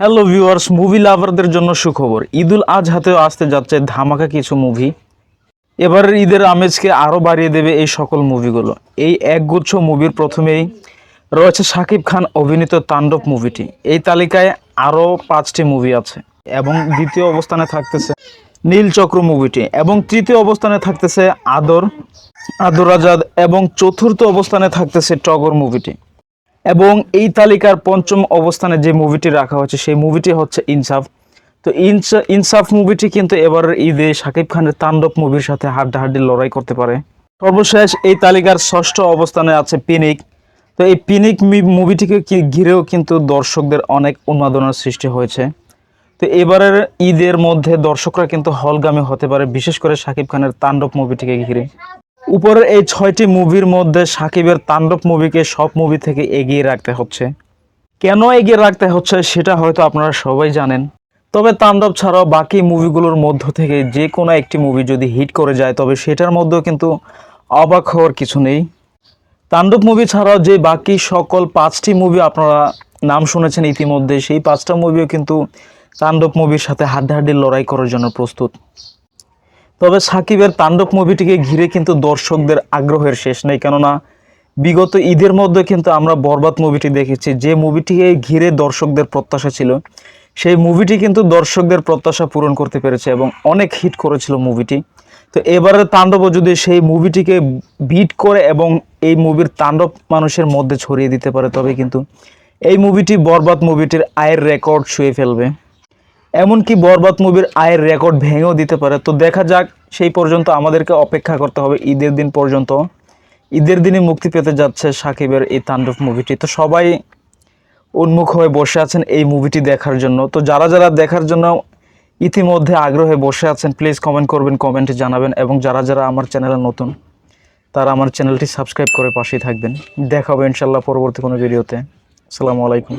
Hello viewers movie লাভারদের জন্য সুখবর। ঈদুল আজহাতেও আসতে যাচ্ছে ধামাকা কিছু মুভি এবারের ঈদের আমেজকে আরও বাড়িয়ে দেবে এই সকল মুভিগুলো এই একগুচ্ছ মুভির প্রথমেই রয়েছে শাকিব খান অভিনীত তাণ্ডব মুভিটি এই তালিকায় আরও পাঁচটি মুভি আছে এবং দ্বিতীয় অবস্থানে থাকতেছে নীলচক্র মুভিটি এবং তৃতীয় অবস্থানে থাকতেছে আদর আদর আজাদ এবং চতুর্থ অবস্থানে থাকতেছে টগর মুভিটি এবং এই তালিকার পঞ্চম অবস্থানে যে মুভিটি রাখা হয়েছে, সেই মুভিটি হচ্ছে ইনসাফ। তো ইনসা- ইনসাফ মুভিটি কিন্তু এবারের ঈদে শাকিব খানের তাণ্ডব মুভির সাথে হাড্ডাহাড্ডি লড়াই করতে পারে। সর্বশেষ এই তালিকার ষষ্ঠ অবস্থানে আছে পিনিক। তো এই পিনিক মুভিটিকে ঘিরেও কিন্তু দর্শকদের অনেক উন্মাদনার সৃষ্টি হয়েছে। তো এবারের ঈদের মধ্যে দর্শকরা কিন্তু হলগামী হতে পারে, বিশেষ করে শাকিব খানের তাণ্ডব মুভিটিকে ঘিরে। উপরের এই ছয়টি মুভির মধ্যে সাকিবের তাণ্ডব মুভিকে সব মুভি থেকে এগিয়ে রাখতে হচ্ছে। কেন এগিয়ে রাখতে হচ্ছে সেটা হয়তো আপনারা সবাই জানেন। তবে তাণ্ডব ছাড়াও বাকি মুভিগুলোর মধ্য থেকে যে কোনো একটি মুভি যদি হিট করে যায়, তবে সেটার মধ্যেও কিন্তু অবাক হওয়ার কিছু নেই। তাণ্ডব মুভি ছাড়াও যে বাকি সকল পাঁচটি মুভি আপনারা নাম শুনেছেন ইতিমধ্যে, সেই পাঁচটা মুভিও কিন্তু তাণ্ডব মুভির সাথে হাড্ডাহাড্ডি লড়াই করার জন্য প্রস্তুত। তবে সাকিবের তাণ্ডব মুভিটিকে ঘিরে কিন্তু দর্শকদের আগ্রহের শেষ নেই, কেননা বিগত ঈদের মধ্যে কিন্তু আমরা বরবাদ মুভিটি দেখেছি। যে মুভিটিকে ঘিরে দর্শকদের প্রত্যাশা ছিল, সেই মুভিটি কিন্তু দর্শকদের প্রত্যাশা পূরণ করতে পেরেছে এবং অনেক হিট করেছিল মুভিটি। তো এবারে তাণ্ডবও যদি সেই মুভিটিকে বিট করে এবং এই মুভির তাণ্ডব মানুষের মধ্যে ছড়িয়ে দিতে পারে তবে কিন্তু এই মুভিটি বরবাদ মুভিটির আয়ের রেকর্ড ছুঁয়ে ফেলবে। এমনকি বরবাদ মুভির আয়ের রেকর্ড ভেঙেও দিতে পারে। তো দেখা যাক, সেই পর্যন্ত আমাদেরকে অপেক্ষা করতে হবে ঈদের দিন পর্যন্ত। ঈদের দিনে মুক্তি পেতে যাচ্ছে সাকিবের এই তাণ্ডব মুভিটি। তো সবাই উন্মুখ হয়ে বসে আছেন এই মুভিটি দেখার জন্য। তো যারা যারা দেখার জন্য ইতিমধ্যে আগ্রহে বসে আছেন প্লিজ কমেন্ট করবেন কমেন্টে জানাবেন এবং যারা যারা আমার চ্যানেলে নতুন, তারা আমার চ্যানেলটি সাবস্ক্রাইব করে পাশেই থাকবেন। দেখা হবে ইনশাল্লাহ পরবর্তী কোনো ভিডিওতে। আসসালামু আলাইকুম।